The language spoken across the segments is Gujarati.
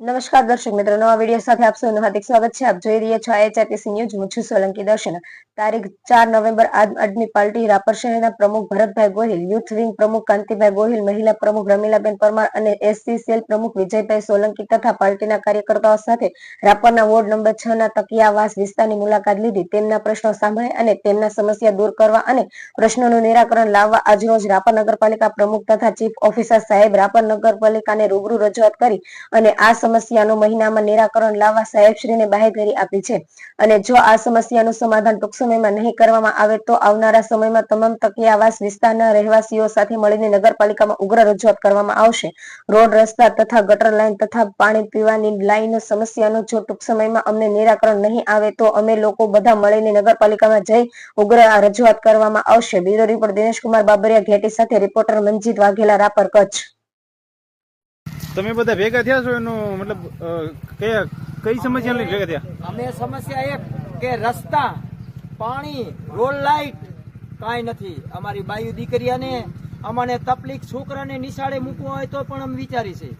નમસ્કાર દર્શક મિત્રો, નવા વીડિયો સાથે આપ સૌનું હાર્દિક સ્વાગત છે. આપ જોઈ રહ્યા છો આઈએચઆરટીસી ન્યૂઝ હું છું સોલંકી દર્શન. તારીખ ચાર નવેમ્બર આદમી પાર્ટી રાપર શહેરના પ્રમુખ ભરતભાઈ ગોહિલ, યુથ વિંગ પ્રમુખ કાંતિભાઈ ગોહિલ, મહિલા પ્રમુખ રમીલાબેન પરમાર અને એસસીસીએલ પ્રમુખ વિજયભાઈ સોલંકી તથા પાર્ટીના કાર્યકર્તાઓ સાથે રાપરના વોર્ડ નંબર છ ના તકિયાવાસ વિસ્તારની મુલાકાત લીધી. તેમના પ્રશ્નો સાંભળ્યા અને તેમના સમસ્યા દૂર કરવા અને પ્રશ્નોનું નિરાકરણ લાવવા આજરોજ રાપર નગરપાલિકા પ્રમુખ તથા ચીફ ઓફિસર સાહેબ રાપર નગરપાલિકાને રૂબરૂ રજૂઆત કરી અને આ સમસ્યાનું મહિનામાં નિરાકરણ લાવવા સાહેબશ્રીને બાહેધરી આપી છે. અને જો આ સમસ્યાનું સમાધાન ટૂંક સમયમાં નહીં કરવામાં આવે તો આવનારા સમયમાં તમામ તકિયાવાસ વિસ્તારના રહેવાસીઓ સાથે મળીને નગરપાલિકામાં ઉગ્ર રજૂઆત કરવામાં આવશે. રોડ રસ્તા તથા ગટર લાઈન તથા પાણી પીવાની લાઈન સમસ્યાનો જો ટૂંક સમયમાં અમને નિરાકરણ નહીં આવે તો અમે લોકો બધા મળીને નગરપાલિકામાં જઈ ઉગ્ર રજૂઆત કરવામાં આવશે. બ્યુરો રિપોર્ટ દિનેશકુમાર બાબરિયા ઘેટી સાથે રિપોર્ટર મંજીત વાઘેલા રાપર કચ્છ. તમે બધા ભેગા થયા છો? એનું મતલબ કયા કઈ સમસ્યા લઈને ભેગા થયા? અમે સમસ્યા એક કે રસ્તા પાણી રોડ લાઇટ કાંઈ નથી. અમારી બાયુ દીકરીઓને અમને તકલીફ છોકરાને નિશાળે મૂકવો હોય તો પણ અમે વિચારી છે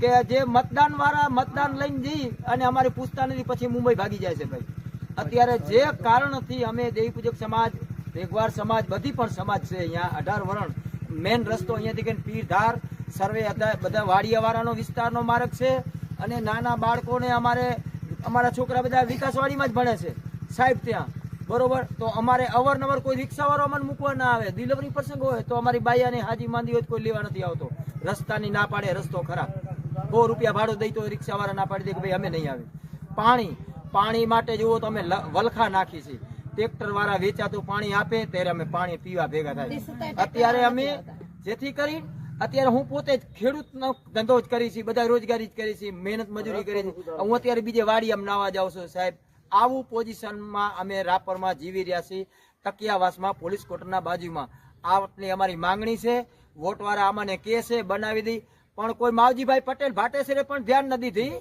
કે જે મતદાન વાળા મતદાન લઈને જઈ અને અમારે પૂછતા નથી, પછી મુંબઈ ભાગી જાય છે ભાઈ. અત્યારે જે કારણથી અમે દેવી પૂજક સમાજ, ભેગવાર સમાજ, બધી પણ સમાજ છે અહીંયા, અઢાર વરણ મેન રસ્તો અહીંયાથી કહીને પીરધાર, સર્વે બધા વાડિયાવાળાનો વિસ્તારનો માર્ગ છે અને નાના બાળકોને અમારે, અમારા છોકરા બધા વિકાસવાડીમાં જ ભણે છે. સાહેબ ત્યાં બરોબર? તો અમારે અવારનવાર કોઈ રિક્ષાવાળો અમને મૂકવા ના આવે ડિલિવરી પ્રસંગ હોય તો અમારી બાયાની હાજી માંદી હોય તો કોઈ લેવા નથી આવતો. રસ્તાની ના પાડે રસ્તો ખરાબ. બહુ રૂપિયા ભાડું દઈ તો રિક્ષાવાળા ના પાડી દે કે ભાઈ અમે નહીં આવે પાણી પાણી માટે જુઓ તો અમે વલખા નાખી છે. ટ્રેક્ટર વાળા વેચાતું પાણી આપે ત્યારે અમે પાણી પીવા ભેગા થાય અત્યારે અમે જેથી કરી અત્યારે હું પોતે જ ખેડૂતનો ધંધો જ કરી છે બધા રોજગારી જ કરી છે મહેનત મજૂરી કરી છે. હું અત્યારે બીજે વાડી આમ નાવા જાઉં છું સાહેબ. આવું પોઝિશનમાં અમે રાપરમાં જીવી રહ્યા છીએ. તકિયાવાસમાં પોલીસ કોર્ટના બાજુમાં. આટલી અમારી માંગણી છે વોટવાળા અમને કે છે બનાવી દી. પણ કોઈ માવજીભાઈ પટેલ ભાટેસરે પણ ધ્યાન નથી દીધી.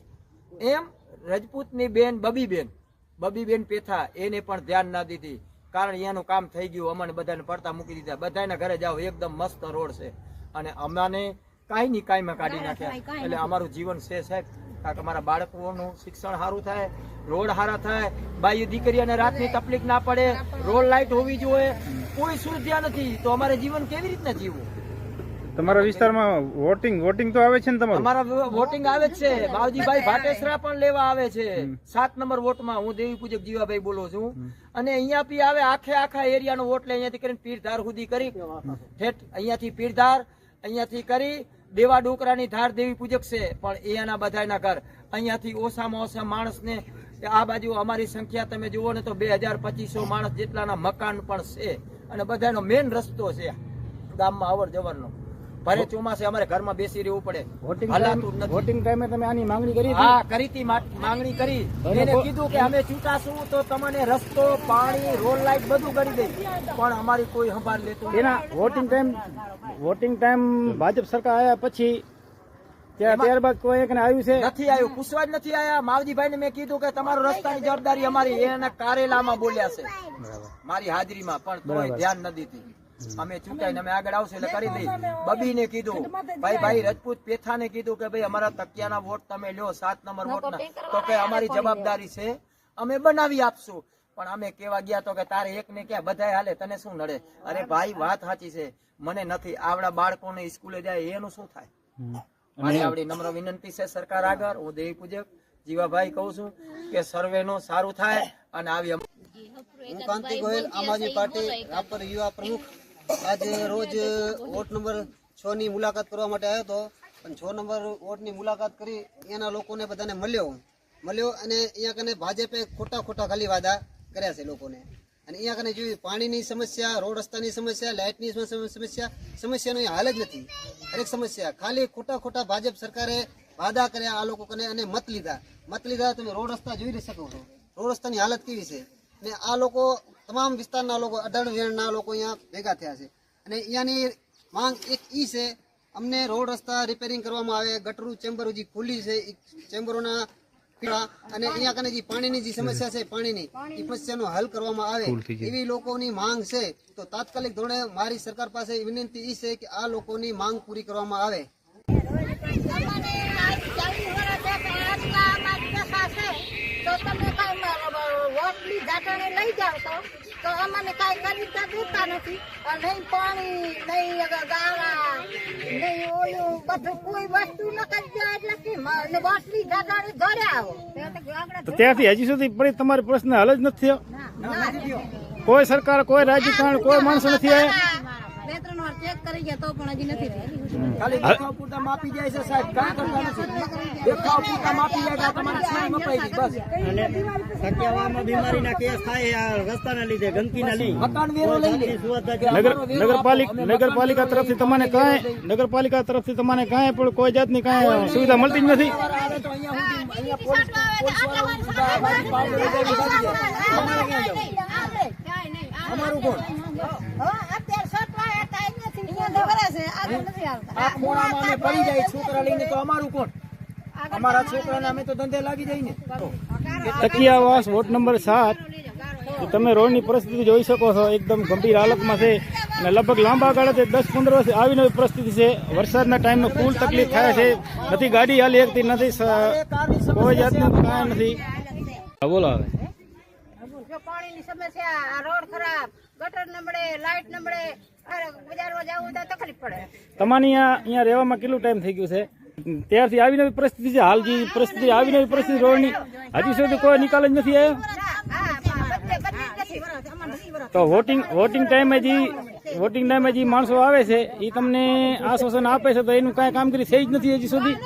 એમ રજપૂતની બેન બબીબેન. બબીબેન પેથા એને પણ ધ્યાન ના દીધી. કારણ એનું કામ થઈ ગયું અમને બધાને પડતા મૂકી દીધા. બધાના ઘરે જાઓ એકદમ મસ્ત રોડ છે. અને અમને કાંઈ ની કાંઈમાં કાઢી નાખ્યા. એટલે અમારું જીવન છે સાહેબ. કારણ કે મારા બાળકોનું શિક્ષણ સારું થાય રોડ સારા થાય બાઈ દીકરીઓને રાતની તકલીફ ના પડે રોડ લાઇટ હોવી જોઈએ કોઈ સુવિધા નથી. તો અમારે જીવન કેવી રીતના જીવવું? તમારા વિસ્તારમાં વોટિંગ વોટિંગ તો આવે છે ને તમારું? અમારા વોટિંગ આવે જ છે. બાવજીભાઈ ભાટેસરા પણ લેવા આવે છે. સાત નંબર વોટમાં હું દેવી પૂજક જીવાભાઈ બોલું છું. અને અહીંયા બી આવે આખે આખા એરિયાનો વોટ લે. અહીંયાથી કરીને પીરધાર સુધી કરી. ઠેઠ અહીંયાથી પીરધાર અહીંયાથી કરી. દેવા ડોકરાની ધાર દેવી પૂજક છે, પણ એ એના બધાના ઘર. અહીંયાથી ઓછામાં ઓછા માણસને આ બાજુ અમારી સંખ્યા તમે જુઓ ને તો બે હજાર પચીસો માણસ જેટલાના મકાન પણ છે. અને બધાનો મેઇન રસ્તો છે ગામમાં અવર જવરનો ભરે ચોમાસે અમારે ઘરમાં બેસી રહેવું પડે. હલાતું નથી. વોટિંગ ટાઈમે તમે આની માંગણી કરી હા કરી હતી માંગણી કરી. એને કીધું કે અમે ચૂંટાશું તો તમને રસ્તો પાણી રોડ લાઇટ બધું કરી દે. પણ અમારી કોઈ સંભાળ લેતું એના voting time voting time Bhajap સરકાર આવ્યા પછી ત્યાં ત્યારબાદ કોઈ એક આવ્યું છે? નથી આવ્યું. પૂછવા જ નથી આવ્યા માવજીભાઈ ને મેં કીધું કે તમારો રસ્તાની જવાબદારી અમારી. એના કારેલામાં બોલ્યા છે. મારી હાજરીમાં પણ તોય ધ્યાન ન દીધી. અમે ચૂંટાઈને અમે આગળ આવશે એટલે કરી દઈ બબીને કીધું ભાઈ ભાઈ રજપૂત પેથાને કીધું કે ભાઈ અમારા તકિયાના વોટ તમે લ્યો સાત નંબર વોટના. તો કે અમારી જવાબદારી છે અમે બનાવી આપશું. પણ અમે કેવા ગયા તો કે તારે એક ને ક્યાં બધા હાલે તને શું નડે? અરે ભાઈ વાત સાચી છે. મને નથી. આવડા બાળકોને સ્કૂલે જાય એનું શું થાય? મારી આવડી નમ્ર વિનંતી છે સરકાર આગળ હું દેવી પૂજક જીવાભાઈ કહું છું કે સર્વે નું સારું થાય અને આવી હું કાંતિ ગોયલ આમ આદમી પાર્ટી રાપર યુવા પ્રમુખ. આજે રોજ વોટ નંબર છ ની મુલાકાત કરવા માટે આવ્યો હતો. પણ છ નંબર વોટની મુલાકાત કરી અહીંયાના લોકોને બધાને મળ્યો. મળ્યો અને અહીંયા કને ભાજપે ખોટા ખોટા ખાલી વાદા કર્યા છે લોકોને. અને અહીંયા કને જોયું, પાણીની સમસ્યા, રોડ રસ્તાની સમસ્યા, લાઇટની સમ- સમસ્યા, સમસ્યાનો હાલ જ નથી. દરેક સમસ્યા. ખાલી ખોટા ખોટા ભાજપ સરકારે વાદા કર્યા આ લોકો કને અને મત લીધા. મત લીધા તમે રોડ રસ્તા જોઈ શકો છો. રોડ રસ્તાની હાલત કેવી છે? ને આ લોકો તમામ વિસ્તારના લોકો અઢાર વેણના લોકો અહીંયા ભેગા થયા છે. અને અહીંયાની માંગ એક ઈ છે અમને રોડ રસ્તા રિપેરિંગ કરવામાં આવે ગટરું ચેમ્બર જે ખુલ્લી છે એ ચેમ્બરોના પીળા અને અહીંયા કને જે પાણીની જે સમસ્યા છે પાણીની એ સમસ્યાનો હલ કરવામાં આવે. એવી લોકોની માંગ છે. તો તાત્કાલિક ધોરણે મારી સરકાર પાસે વિનંતી ઈ છે કે આ લોકોની માંગ પૂરી કરવામાં આવે. ટાણે લઈ જાવ તો. તો અમને કાંઈ કરી તો દેતા નથી. અને નહીં પાણી નહીં ગાળા નહીં ઓલું બધું કોઈ વસ્તુ ન કરી જાય એટલે કે મને બાટલી ગાડાને ઘરે આવો. તો ત્યાંથી હજી સુધી પડી તમારો પ્રશ્ન હલ જ નથી થયો? કોઈ સરકાર કોઈ રાજકારણ કોઈ માણસ નથી આવ્યા બે ત્રણ વાર ચેક કરી ગયા તો પણ હજી નથી ખાલી દેખાવ પૂરતા માપી જાય છે સાહેબ કાંઈ કરતા નથી. દેખાવ પૂરતા માપી જાય કે આ તમારી મપાઈ ગઈ બસ. સત્યાવામાં બીમારીના કેસ થાય આ રસ્તાના લીધે ગંદકીના લીધે. મકાન વેરો લઈ લે. નગરપાલિકા નગરપાલિકા તરફથી તમને કાંઈ નગરપાલિકા તરફથી તમને કાંઈ પણ કોઈ જાતની કાંઈ સુવિધા મળતી જ નથી. આવે તો આ ખોણામાં અમે પડી જાય છોકરા લઈને તો અમારું કોણ? અમારા છોકરાને અમે તો ધંધે લાગી જાય ને. તકિયાવાસ વોટ નંબર સાત. તમે રોડની પરિસ્થિતિ જોઈ શકો છો એકદમ ગંભીર હાલતમાં છે. અને લગભગ લાંબા ગાળાથી દસ પંદર વર્ષ આવી નવી પરિસ્થિતિ છે. વરસાદના ટાઈમમાં ફૂલ તકલીફ થાય છે. નથી ગાડી હાલી શકતી નથી કોઈ જાતનું કાંઈ નથી. બોલો હવે. પાણીની સમસ્યા રોડ ખરાબ ગટર નબળે લાઈટ નબળે તમારી અહીંયા અહીંયા રહેવામાં કેટલું ટાઈમ થઈ ગયું છે? ત્યારથી આવી નવી પરિસ્થિતિ છે? હાલ જે પરિસ્થિતિ આવી નવી પરિસ્થિતિ રોડની હજી સુધી કોઈ નિકાલ જ નથી આવ્યો? તો વોટિંગ વોટિંગ ટાઈમે જે વોટિંગ ટાઈમે જે માણસો આવે છે એ તમને આશ્વાસન આપે છે તો એનું કાંઈ કામગીરી થઈ જ નથી હજી સુધી?